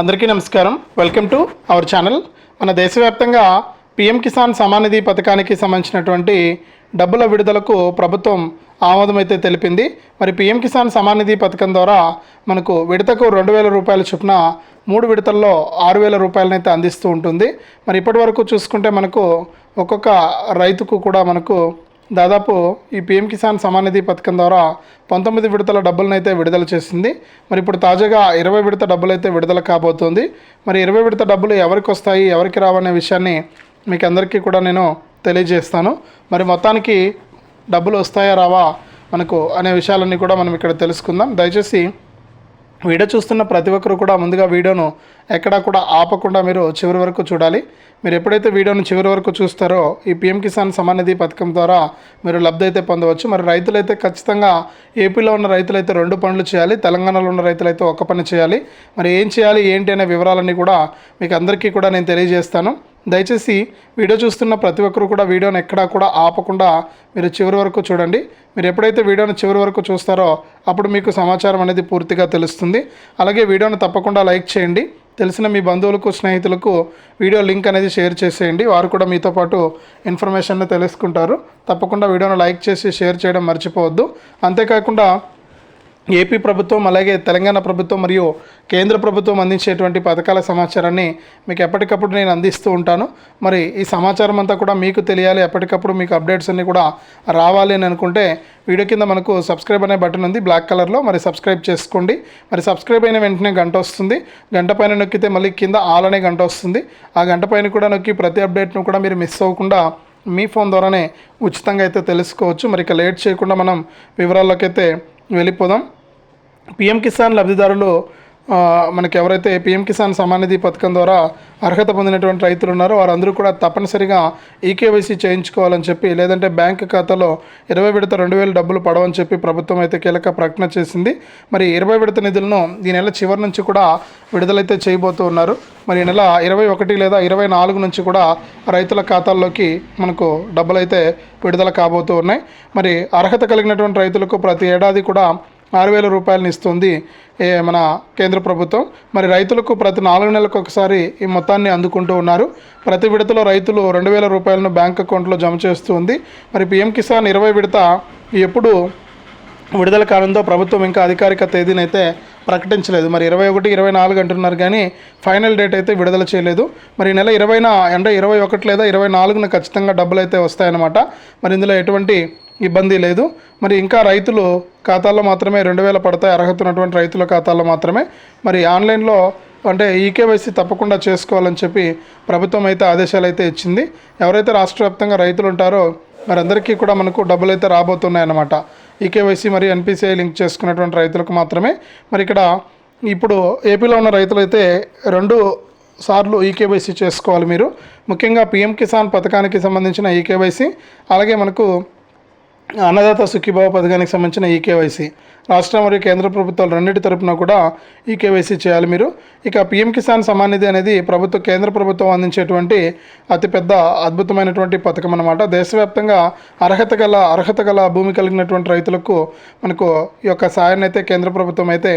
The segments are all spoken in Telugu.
అందరికీ నమస్కారం. వెల్కమ్ టు అవర్ ఛానల్ మన దేశవ్యాప్తంగా పిఎం కిసాన్ సమానిధి పథకానికి సంబంధించినటువంటి డబ్బుల విడుదలకు ప్రభుత్వం ఆమోదం అయితే తెలిపింది. మరి పిఎం కిసాన్ సమానిధి పథకం ద్వారా మనకు విడతకు రెండు వేల రూపాయల చొప్పున మూడు విడతల్లో ఆరు వేల రూపాయలనైతే అందిస్తూ ఉంటుంది. మరి ఇప్పటి వరకు చూసుకుంటే మనకు ఒక్కొక్క రైతుకు కూడా మనకు దాదాపు ఈ పిఎం కిసాన్ సమానిధి పథకం ద్వారా పంతొమ్మిది విడతల డబ్బులనైతే విడుదల చేసింది. మరి ఇప్పుడు తాజాగా ఇరవై విడత డబ్బులు అయితే విడుదల కాబోతుంది. మరి ఇరవై విడత డబ్బులు ఎవరికి వస్తాయి ఎవరికి రావనే విషయాన్ని మీకు అందరికీ కూడా నేను తెలియజేస్తాను. మరి మొత్తానికి డబ్బులు వస్తాయా రావా మనకు అనే విషయాలన్నీ కూడా మనం ఇక్కడ తెలుసుకుందాం. దయచేసి వీడియో చూస్తున్న ప్రతి ఒక్కరు కూడా ముందుగా వీడియోను ఎక్కడా కూడా ఆపకుండా మీరు చివరి వరకు చూడాలి. మీరు ఎప్పుడైతే వీడియోను చివరి వరకు చూస్తారో ఈ పిఎం కిసాన్ సమానిధి పథకం ద్వారా మీరు లబ్ధి అయితే పొందవచ్చు. మరి రైతులైతే ఖచ్చితంగా ఏపీలో ఉన్న రైతులైతే రెండు పనులు చేయాలి. తెలంగాణలో ఉన్న రైతులైతే ఒక పని చేయాలి. మరి ఏం చేయాలి ఏంటి అనే వివరాలన్నీ కూడా మీకు అందరికీ కూడా నేను తెలియజేస్తాను. దయచేసి వీడియో చూస్తున్న ప్రతి ఒక్కరు కూడా వీడియోని ఎక్కడా కూడా ఆపకుండా మీరు చివరి వరకు చూడండి. మీరు ఎప్పుడైతే వీడియోని చివరి వరకు చూస్తారో అప్పుడు మీకు సమాచారం అనేది పూర్తిగా తెలుస్తుంది. అలాగే వీడియోని తప్పకుండా లైక్ చేయండి. తెలిసిన మీ బంధువులకు స్నేహితులకు వీడియో లింక్ అనేది షేర్ చేసేయండి. వారు కూడా మీతో పాటు ఇన్ఫర్మేషన్ తెలుసుకుంటారు. తప్పకుండా వీడియోను లైక్ చేసి షేర్ చేయడం మర్చిపోవద్దు. అంతేకాకుండా ఏపీ ప్రభుత్వం అలాగే తెలంగాణ ప్రభుత్వం మరియు కేంద్ర ప్రభుత్వం అందించేటువంటి పథకాల సమాచారాన్ని మీకు ఎప్పటికప్పుడు నేను అందిస్తూ ఉంటాను. మరి ఈ సమాచారం అంతా కూడా మీకు తెలియాలి. ఎప్పటికప్పుడు మీకు అప్డేట్స్ అన్నీ కూడా రావాలి అని అనుకుంటే వీడియో కింద మనకు సబ్స్క్రైబ్ అనే బటన్ ఉంది బ్లాక్ కలర్లో. మరి సబ్స్క్రైబ్ చేసుకోండి. మరి సబ్స్క్రైబ్ అయిన వెంటనే గంట వస్తుంది. గంట పైన నొక్కితే మళ్ళీ కింద ఆల్ అనే గంట వస్తుంది. ఆ గంట పైన కూడా నొక్కి ప్రతి అప్డేట్ను కూడా మీరు మిస్ అవ్వకుండా మీ ఫోన్ ద్వారానే ఉచితంగా అయితే తెలుసుకోవచ్చు. మరి ఇక లేట్ చేయకుండా మనం వివరాల్లోకి అయితే వెళ్ళిపోదాం. పిఎం కిసాన్ లబ్ధిదారులు మనకి ఎవరైతే పిఎం కిసాన్ సమానిధి పథకం ద్వారా అర్హత పొందినటువంటి రైతులు ఉన్నారో వారందరూ కూడా తప్పనిసరిగా ఈకేవైసీ చేయించుకోవాలని చెప్పి లేదంటే బ్యాంక్ ఖాతాలో ఇరవై విడత రెండు వేలు డబ్బులు పడవని చెప్పి ప్రభుత్వం అయితే కీలక ప్రకటన చేసింది. మరి ఇరవై విడత నిధులను ఈ నెల చివరి నుంచి కూడా విడుదలైతే చేయబోతూ ఉన్నారు. మరి ఈ నెల ఇరవై ఒకటి లేదా ఇరవై నాలుగు నుంచి కూడా రైతుల ఖాతాల్లోకి మనకు డబ్బులు అయితే విడుదల కాబోతూ ఉన్నాయి. మరి అర్హత కలిగినటువంటి రైతులకు ప్రతి ఏడాది కూడా ఆరు వేల రూపాయలను ఇస్తుంది మన కేంద్ర ప్రభుత్వం. మరి రైతులకు ప్రతి నాలుగు నెలలకు ఒకసారి ఈ మొత్తాన్ని అందుకుంటూ ఉన్నారు. ప్రతి విడతలో రైతులు రెండు వేల రూపాయలను బ్యాంక్ అకౌంట్లో జమ చేస్తుంది మరి పిఎం కిసాన్ ఇరవై విడత ఎప్పుడు విడుదల కాలంతో ప్రభుత్వం ఇంకా అధికారిక తేదీని అయితే ప్రకటించలేదు. మరి ఇరవై ఒకటి ఇరవై నాలుగు అంటున్నారు కానీ ఫైనల్ డేట్ అయితే విడుదల చేయలేదు. మరి నెల ఇరవైన అంటే ఇరవై ఒకటి లేదా ఇరవై నాలుగున ఖచ్చితంగా డబ్బులు అయితే వస్తాయన్నమాట. మరి ఇందులో ఎటువంటి ఇబ్బంది లేదు. మరి ఇంకా రైతులు ఖాతాల్లో మాత్రమే రెండు వేల పడతాయి. అర్హత ఉన్నటువంటి రైతుల ఖాతాల్లో మాత్రమే. మరి ఆన్లైన్లో అంటే ఈకేవైసీ తప్పకుండా చేసుకోవాలని చెప్పి ప్రభుత్వం అయితే ఆదేశాలు అయితే ఇచ్చింది. ఎవరైతే రాష్ట్ర వ్యాప్తంగా రైతులు ఉంటారో మరి అందరికీ కూడా మనకు డబ్బులు అయితే రాబోతున్నాయన్నమాట. ఈకేవైసీ మరియు ఎన్పిసిఐ లింక్ చేసుకున్నటువంటి రైతులకు మాత్రమే. మరి ఇక్కడ ఇప్పుడు ఏపీలో ఉన్న రైతులైతే రెండు సార్లు ఈకేవైసీ చేసుకోవాలి మీరు. ముఖ్యంగా పిఎం కిసాన్ పథకానికి సంబంధించిన ఈకేవైసీ అలాగే మనకు అన్నదాత సుఖీభావ పథకానికి సంబంధించిన ఈకేవైసీ రాష్ట్ర మరియు కేంద్ర ప్రభుత్వాలు రెండింటి తరపున కూడా ఈకేవైసీ చేయాలి మీరు. ఇక పిఎం కిసాన్ సమాన్ నిధి అనేది ప్రభుత్వ కేంద్ర ప్రభుత్వం అందించేటువంటి అతిపెద్ద అద్భుతమైనటువంటి పథకం అన్నమాట. దేశవ్యాప్తంగా అర్హత గల అర్హత గల భూమి కలిగినటువంటి రైతులకు మనకు ఈ యొక్క సాయాన్ని అయితే కేంద్ర ప్రభుత్వం అయితే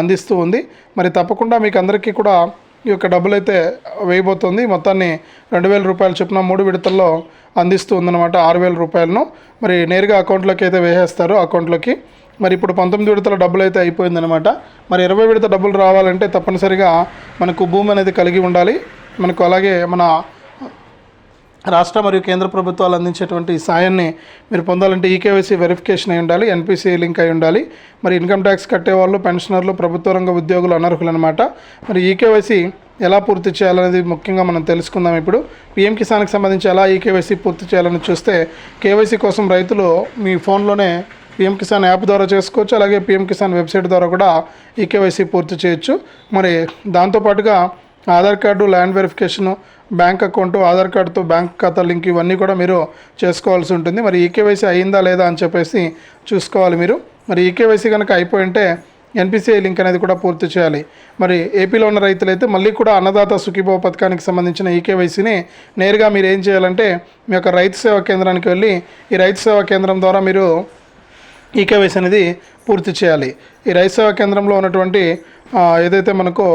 అందిస్తూ ఉంది. మరి తప్పకుండా మీకు అందరికీ కూడా ఈ యొక్క డబ్బులు అయితే వేయబోతుంది. మొత్తాన్ని రెండు వేల రూపాయల చొప్పున మూడు విడతల్లో అందిస్తూ ఉందన్నమాట ఆరు వేల రూపాయలను. మరి నేరుగా అకౌంట్లోకి అయితే వేసేస్తారు అకౌంట్లోకి. మరి ఇప్పుడు పంతొమ్మిది విడతల డబ్బులు అయితే అయిపోయిందనమాట మరి ఇరవై విడత డబ్బులు రావాలంటే తప్పనిసరిగా మనకు భూమి అనేది కలిగి ఉండాలి. మనకు అలాగే మన రాష్ట్ర మరియు కేంద్ర ప్రభుత్వాలు అందించేటువంటి సాయాన్ని మీరు పొందాలంటే ఈకేవైసీ వెరిఫికేషన్ అయి ఉండాలి ఎన్పిసి లింక్ అయి ఉండాలి. మరి ఇన్కమ్ ట్యాక్స్ కట్టేవాళ్ళు పెన్షనర్లు ప్రభుత్వ రంగ ఉద్యోగులు అనర్హులు అనమాట మరి ఈకేవైసీ ఎలా పూర్తి చేయాలనేది ముఖ్యంగా మనం తెలుసుకుందాం ఇప్పుడు. పిఎం కిసాన్కి సంబంధించి ఎలా ఈ కేవైసీ పూర్తి చేయాలని చూస్తే కేవైసీ కోసం రైతులు మీ ఫోన్లోనే పిఎం కిసాన్ యాప్ ద్వారా చేసుకోవచ్చు. అలాగే పిఎం కిసాన్ వెబ్సైట్ ద్వారా కూడా ఈ కేవైసీ పూర్తి చేయొచ్చు. మరి దాంతోపాటుగా Aadhaar card land verification bank account Aadhaar కార్డుతో బ్యాంక్ ఖాతా లింక్ ఇవన్నీ కూడా మీరు చేసుకోవాల్సి ఉంటుంది. మరి ఈకేవైసీ అయిందా లేదా అని చెప్పేసి చూసుకోవాలి మీరు. మరి ఈకేవైసీ కనుక అయిపోయి ఉంటే ఎన్పిసిఐ లింక్ అనేది కూడా పూర్తి చేయాలి. మరి ఏపీలో ఉన్న రైతులైతే మళ్ళీ కూడా అన్నదాత సుఖీభావ పథకానికి సంబంధించిన ఈకేవైసీని నేరుగా మీరు ఏం చేయాలంటే మీ యొక్క రైతు సేవా కేంద్రానికి వెళ్ళి ఈ రైతు సేవా కేంద్రం ద్వారా మీరు ఈకేవైసీ అనేది పూర్తి చేయాలి. ఈ రైతు సేవా కేంద్రంలో ఉన్నటువంటి ఏదైతే మనకు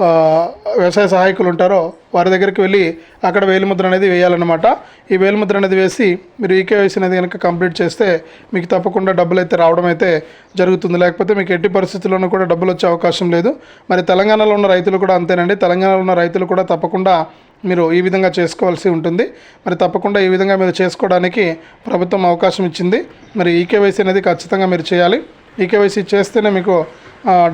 వ్యవసాయ సహాయకులు ఉంటారో వారి దగ్గరికి వెళ్ళి అక్కడ వేలిముద్ర అనేది వేయాలన్నమాట. ఈ వేలిముద్ర అనేది వేసి మీరు ఈకేవైసీ అనేది కనుక కంప్లీట్ చేస్తే మీకు తప్పకుండా డబ్బులు అయితే రావడం అయితే జరుగుతుంది. లేకపోతే మీకు ఎట్టి పరిస్థితుల్లోనూ కూడా డబ్బులు వచ్చే అవకాశం లేదు. మరి తెలంగాణలో ఉన్న రైతులు కూడా అంతేనండి. తెలంగాణలో ఉన్న రైతులు కూడా తప్పకుండా మీరు ఈ విధంగా చేసుకోవాల్సి ఉంటుంది. మరి తప్పకుండా ఈ విధంగా మీరు చేసుకోవడానికి ప్రభుత్వం అవకాశం ఇచ్చింది. మరి ఈకేవైసీ అనేది ఖచ్చితంగా మీరు చేయాలి. ఈకేవైసీ చేస్తేనే మీకు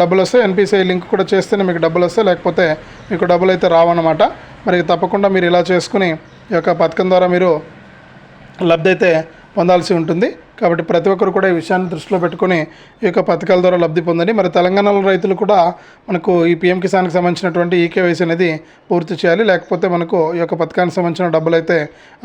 డబ్బులు వస్తాయి. ఎన్పిసిఐ లింక్ కూడా చేస్తేనే మీకు డబ్బులు వస్తాయి. లేకపోతే మీకు డబ్బులు అయితే రావన్నమాట. మరి తప్పకుండా మీరు ఇలా చేసుకుని ఈ యొక్క పథకం ద్వారా మీరు లబ్ధి అయితే పొందాల్సి ఉంటుంది. కాబట్టి ప్రతి ఒక్కరు కూడా ఈ విషయాన్ని దృష్టిలో పెట్టుకొని ఈ యొక్క పథకాల ద్వారా లబ్ధి పొందండి. మరి తెలంగాణలో రైతులు కూడా మనకు ఈ పిఎం కిసాన్కి సంబంధించినటువంటి ఈకేవైసీ అనేది పూర్తి చేయాలి. లేకపోతే మనకు ఈ యొక్క పథకానికి సంబంధించిన డబ్బులు అయితే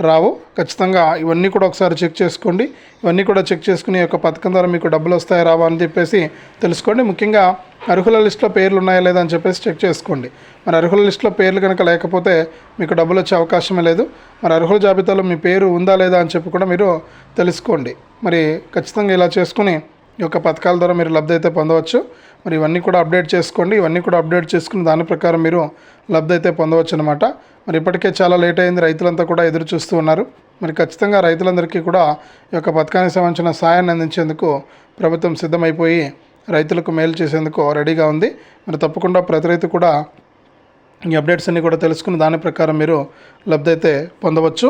రావు. ఖచ్చితంగా ఇవన్నీ కూడా ఒకసారి చెక్ చేసుకోండి. ఇవన్నీ కూడా చెక్ చేసుకుని ఈ యొక్క పథకం ద్వారా మీకు డబ్బులు వస్తాయా రావా అని చెప్పేసి తెలుసుకోండి. ముఖ్యంగా అర్హుల లిస్టులో పేర్లు ఉన్నాయా లేదా అని చెప్పేసి చెక్ చేసుకోండి. మరి అర్హుల లిస్టులో పేర్లు కనుక లేకపోతే మీకు డబ్బులు వచ్చే అవకాశమే లేదు. మరి అర్హుల జాబితాలో మీ పేరు ఉందా లేదా అని చెప్పి కూడా మీరు తెలుసుకోండి. మరి ఖచ్చితంగా ఇలా చేసుకుని ఈ యొక్క పథకాల ద్వారా మీరు లబ్ధి అయితే పొందవచ్చు. మరి ఇవన్నీ కూడా అప్డేట్ చేసుకోండి. ఇవన్నీ కూడా అప్డేట్ చేసుకుని దాని ప్రకారం మీరు లబ్ధి అయితే పొందవచ్చు అనమాట మరి ఇప్పటికే చాలా లేట్ అయింది. రైతులంతా కూడా ఎదురు చూస్తూ ఉన్నారు. మరి ఖచ్చితంగా రైతులందరికీ కూడా ఈ యొక్క పథకానికి సంబంధించిన సాయాన్ని అందించేందుకు ప్రభుత్వం సిద్ధమైపోయి రైతులకు మేలు చేసేందుకు రెడీగా ఉంది. మరి తప్పకుండా ప్రతి రైతు కూడా ఈ అప్డేట్స్ అన్ని కూడా తెలుసుకుని దాని ప్రకారం మీరు లబ్ధి అయితే పొందవచ్చు.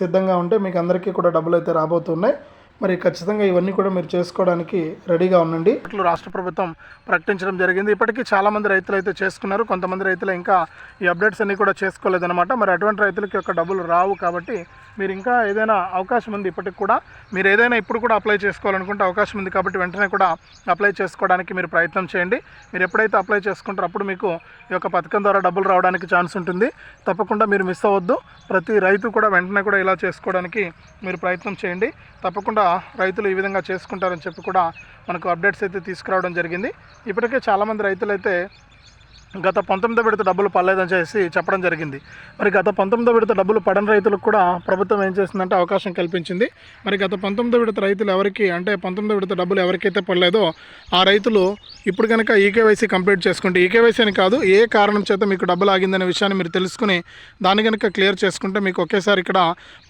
సిద్ధంగా ఉంటే మీకు అందరికీ కూడా డబ్బులు అయితే రాబోతున్నాయి. మరి ఖచ్చితంగా ఇవన్నీ కూడా మీరు చేసుకోవడానికి రెడీగా ఉండండి. ఇట్లు రాష్ట్ర ప్రభుత్వం ప్రకటించడం జరిగింది. ఇప్పటికీ చాలామంది రైతులు అయితే చేసుకున్నారు. కొంతమంది రైతులు ఇంకా ఈ అప్డేట్స్ అన్నీ కూడా చేసుకోలేదన్నమాట. మరి అటువంటి రైతులకి యొక్క డబ్బులు రావు కాబట్టి మీరు ఇంకా ఏదైనా అవకాశం ఉంది ఇప్పటికి కూడా. మీరు ఏదైనా ఇప్పుడు కూడా అప్లై చేసుకోవాలనుకుంటే అవకాశం ఉంది కాబట్టి వెంటనే కూడా అప్లై చేసుకోవడానికి మీరు ప్రయత్నం చేయండి. మీరు ఎప్పుడైతే అప్లై చేసుకుంటారో అప్పుడు మీకు ఈ యొక్క పథకం ద్వారా డబ్బులు రావడానికి ఛాన్స్ ఉంటుంది. తప్పకుండా మీరు మిస్ అవ్వద్దు. ప్రతి రైతు కూడా వెంటనే కూడా ఇలా చేసుకోవడానికి మీరు ప్రయత్నం చేయండి. తప్పకుండా రైతులు ఈ విధంగా చేసుకుంటారని చెప్పి కూడా మనకు అప్డేట్స్ అయితే తీసుకురావడం జరిగింది. ఇప్పటికే చాలామంది రైతులు అయితే గత పంతొమ్మిదో విడత డబ్బులు పడలేదని చేసి చెప్పడం జరిగింది. మరి గత పంతొమ్మిదో విడత డబ్బులు పడని రైతులకు కూడా ప్రభుత్వం ఏం చేసిందంటే అవకాశం కల్పించింది. మరి గత పంతొమ్మిదో విడత రైతులు ఎవరికి అంటే పంతొమ్మిదో విడత డబ్బులు ఎవరికైతే పడలేదో ఆ రైతులు ఇప్పుడు కనుక ఈకేవైసీ కంప్లీట్ చేసుకుంటే ఈకేవైసీ అని కాదు ఏ కారణం చేత మీకు డబ్బులు ఆగిందనే విషయాన్ని మీరు తెలుసుకుని దాన్ని కనుక క్లియర్ చేసుకుంటే మీకు ఒకేసారి ఇక్కడ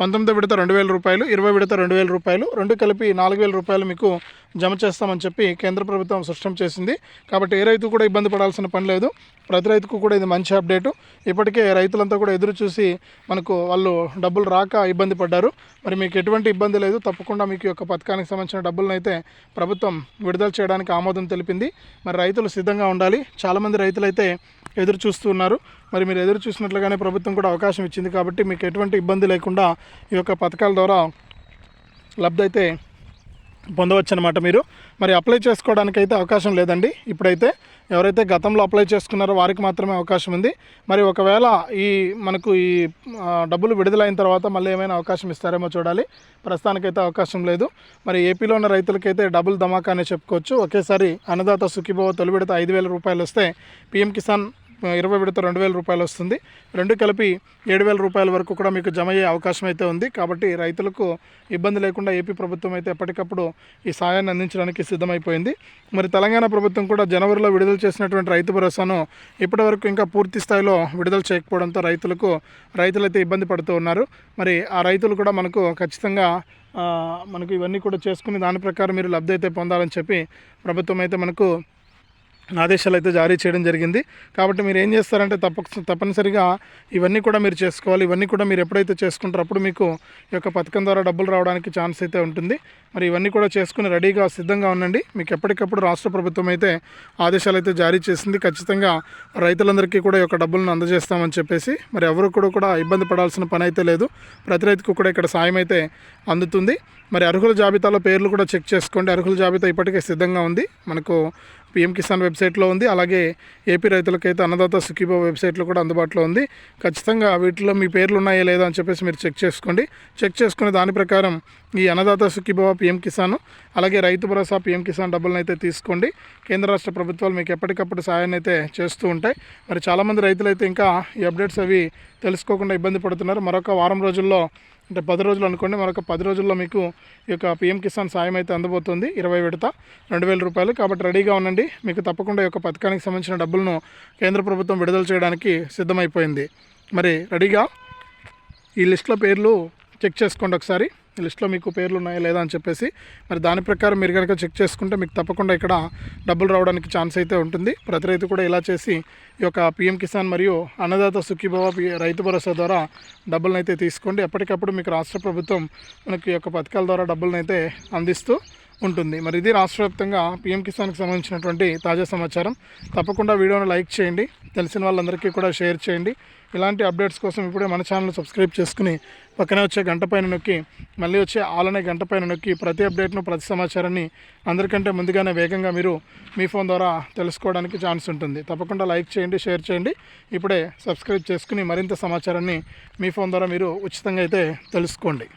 పంతొమ్మిదో విడత రెండు వేల రూపాయలు ఇరవై విడత రెండు వేల రూపాయలు రెండు కలిపి నాలుగు వేల రూపాయలు మీకు జమ చేస్తామని చెప్పి కేంద్ర ప్రభుత్వం స్పష్టం చేసింది. కాబట్టి ఏ రైతు కూడా ఇబ్బంది పడాల్సిన పని లేదు. ప్రతి రైతుకు కూడా ఇది మంచి అప్డేటు. ఇప్పటికే రైతులంతా కూడా ఎదురు చూసి మనకు వాళ్ళు డబ్బులు రాక ఇబ్బంది పడ్డారు. మరి మీకు ఎటువంటి ఇబ్బంది లేదు. తప్పకుండా మీకు యొక్క పథకానికి సంబంధించిన డబ్బులను అయితే ప్రభుత్వం విడుదల చేయడానికి ఆమోదం తెలిపింది. మరి రైతులు సిద్ధంగా ఉండాలి. చాలామంది రైతులు అయితే ఎదురు చూస్తూ ఉన్నారు. మరి మీరు ఎదురు చూసినట్లుగానే ప్రభుత్వం కూడా అవకాశం ఇచ్చింది. కాబట్టి మీకు ఎటువంటి ఇబ్బంది లేకుండా ఈ యొక్క పథకాల ద్వారా లబ్ధి అయితే పొందవచ్చు అనమాట మీరు. మరి అప్లై చేసుకోవడానికి అయితే అవకాశం లేదండి. ఇప్పుడైతే ఎవరైతే గతంలో అప్లై చేసుకున్నారో వారికి మాత్రమే అవకాశం ఉంది. మరి ఒకవేళ ఈ మనకు ఈ డబ్బులు విడుదలైన తర్వాత మళ్ళీ ఏమైనా అవకాశం ఇస్తారేమో చూడాలి. ప్రస్తుతానికైతే అవకాశం లేదు. మరి ఏపీలో ఉన్న రైతులకైతే డబుల్ ధమాకా అనే చెప్పుకోవచ్చు. ఒకేసారి అన్నదాత సుఖీభవ తొలి విడత ఐదు వేల రూపాయలు వస్తే పీఎం కిసాన్ ఇరవై విడత రెండు వేల రూపాయలు వస్తుంది. రెండు కలిపి ఏడు వేల రూపాయల వరకు కూడా మీకు జమ అయ్యే అవకాశం అయితే ఉంది. కాబట్టి రైతులకు ఇబ్బంది లేకుండా ఏపీ ప్రభుత్వం అయితే ఎప్పటికప్పుడు ఈ సాయాన్ని అందించడానికి సిద్ధమైపోయింది. మరి తెలంగాణ ప్రభుత్వం కూడా జనవరిలో విడుదల చేసినటువంటి రైతు భరోసాను ఇప్పటివరకు ఇంకా పూర్తి స్థాయిలో విడుదల చేయకపోవడంతో రైతులకు రైతులైతే ఇబ్బంది పడుతూ ఉన్నారు. మరి ఆ రైతులు కూడా మనకు ఖచ్చితంగా మనకు ఇవన్నీ కూడా చేసుకుని దాని ప్రకారం మీరు లబ్ధి అయితే పొందాలని చెప్పి ప్రభుత్వం అయితే మనకు ఆదేశాలు అయితే జారీ చేయడం జరిగింది. కాబట్టి మీరు ఏం చేస్తారంటే తప్ప తప్పనిసరిగా ఇవన్నీ కూడా మీరు చేసుకోవాలి. ఇవన్నీ కూడా మీరు ఎప్పుడైతే చేసుకుంటారో అప్పుడు మీకు ఈ యొక్క పథకం ద్వారా డబ్బులు రావడానికి ఛాన్స్ అయితే ఉంటుంది. మరి ఇవన్నీ కూడా చేసుకుని రెడీగా సిద్ధంగా ఉండండి. మీకు ఎప్పటికప్పుడు రాష్ట్ర ప్రభుత్వం అయితే ఆదేశాలు అయితే జారీ చేసింది. ఖచ్చితంగా రైతులందరికీ కూడా ఈ యొక్క డబ్బులను అందజేస్తామని చెప్పేసి మరి ఎవరు కూడా కూడా ఇబ్బంది పడాల్సిన పని అయితే లేదు. ప్రతి రైతుకు కూడా ఇక్కడ సాయం అయితే అందుతుంది. మరి అర్హుల జాబితాలో పేర్లు కూడా చెక్ చేసుకోండి. అర్హుల జాబితా ఇప్పటికే సిద్ధంగా ఉంది. మనకు పిఎం కిసాన్ వెబ్సైట్లో ఉంది. అలాగే ఏపీ రైతులకైతే అన్నదాత సుఖీభావ వెబ్సైట్లో కూడా అందుబాటులో ఉంది. ఖచ్చితంగా వీటిలో మీ పేర్లు ఉన్నాయా లేదా అని చెప్పేసి మీరు చెక్ చేసుకోండి. చెక్ చేసుకునే దాని ప్రకారం ఈ అన్నదాత సుఖీభవ పిఎం కిసాన్ అలాగే రైతు భరోసా పిఎం కిసాన్ డబ్బులను అయితే తీసుకోండి. కేంద్ర రాష్ట్ర ప్రభుత్వాలు మీకు ఎప్పటికప్పుడు సాయాన్ని అయితే చేస్తూ ఉంటాయి. మరి చాలామంది రైతులు అయితే ఇంకా ఈ అప్డేట్స్ అవి తెలుసుకోకుండా ఇబ్బంది పడుతున్నారు. మరొక వారం రోజుల్లో అంటే పది రోజులు అనుకోండి మరొక పది రోజుల్లో మీకు ఈ యొక్క పిఎం కిసాన్ సాయం అయితే అందబోతుంది. ఇరవై విడత రెండు వేల రూపాయలు. కాబట్టి రెడీగా ఉండండి. మీకు తప్పకుండా ఈ యొక్క పథకానికి సంబంధించిన డబ్బులను కేంద్ర ప్రభుత్వం విడుదల చేయడానికి సిద్ధమైపోయింది. మరి రెడీగా? ఈ లిస్ట్లో పేర్లు చెక్ చేసుకోండి ఒకసారి. లిస్ట్లో మీకు పేర్లు ఉన్నాయా లేదా అని చెప్పేసి మరి దాని ప్రకారం మీరు కనుక చెక్ చేసుకుంటే మీకు తప్పకుండా ఇక్కడ డబ్బులు రావడానికి ఛాన్స్ అయితే ఉంటుంది. ప్రతి రైతు కూడా ఇలా చేసి ఈ యొక్క పిఎం కిసాన్ మరియు అన్నదాత సుఖీభవ రైతు భరోసా ద్వారా డబ్బులను అయితే తీసుకోండి. ఎప్పటికప్పుడు మీకు రాష్ట్ర ప్రభుత్వం మనకి ఈ యొక్క పథకాల ద్వారా డబ్బులను అయితే అందిస్తూ ఉంటుంది. మరి ఇది రాష్ట్ర వ్యాప్తంగా పిఎం కిసాన్కి సంబంధించినటువంటి తాజా సమాచారం. తప్పకుండా వీడియోను లైక్ చేయండి. తెలిసిన వాళ్ళందరికీ కూడా షేర్ చేయండి. ఇలాంటి అప్డేట్స్ కోసం ఇప్పుడే మన ఛానల్ సబ్స్క్రైబ్ చేసుకుని పక్కనే వచ్చే గంట పైన నొక్కి మళ్ళీ వచ్చే ఆలనే గంట పైన నొక్కి ప్రతి అప్డేట్ను ప్రతి సమాచారాన్ని అందరికంటే ముందుగానే వేగంగా మీరు మీ ఫోన్ ద్వారా తెలుసుకోవడానికి ఛాన్స్ ఉంటుంది. తప్పకుండా లైక్ చేయండి షేర్ చేయండి. ఇప్పుడే సబ్స్క్రైబ్ చేసుకుని మరింత సమాచారాన్ని మీ ఫోన్ ద్వారా మీరు ఉచితంగా అయితే తెలుసుకోండి.